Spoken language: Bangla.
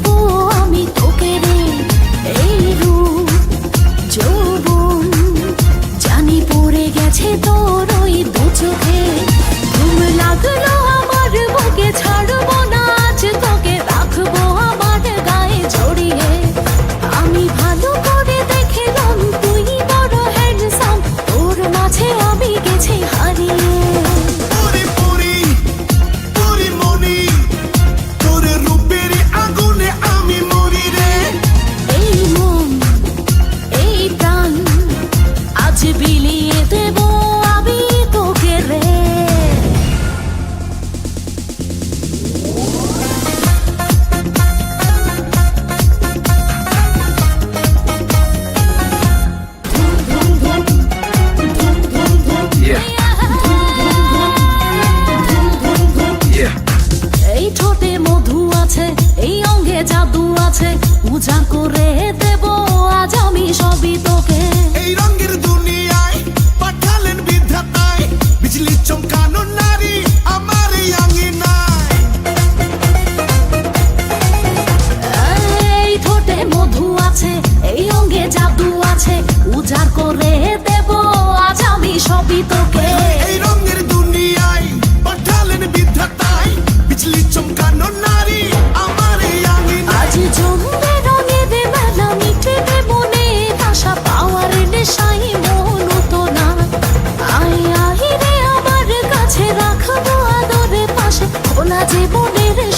不。আছে করে দেব আজ আমি সবই তোকে। এই রঙের দুনিয়ায় পাঠালেন বিধাতায় বিজলি চমকানো নারী আমার আঙিনায়। এই ঠোঁটে মধু আছে এই অঙ্গে জাদু আছে করে দেব আজ আমি সবই তোকে। feeling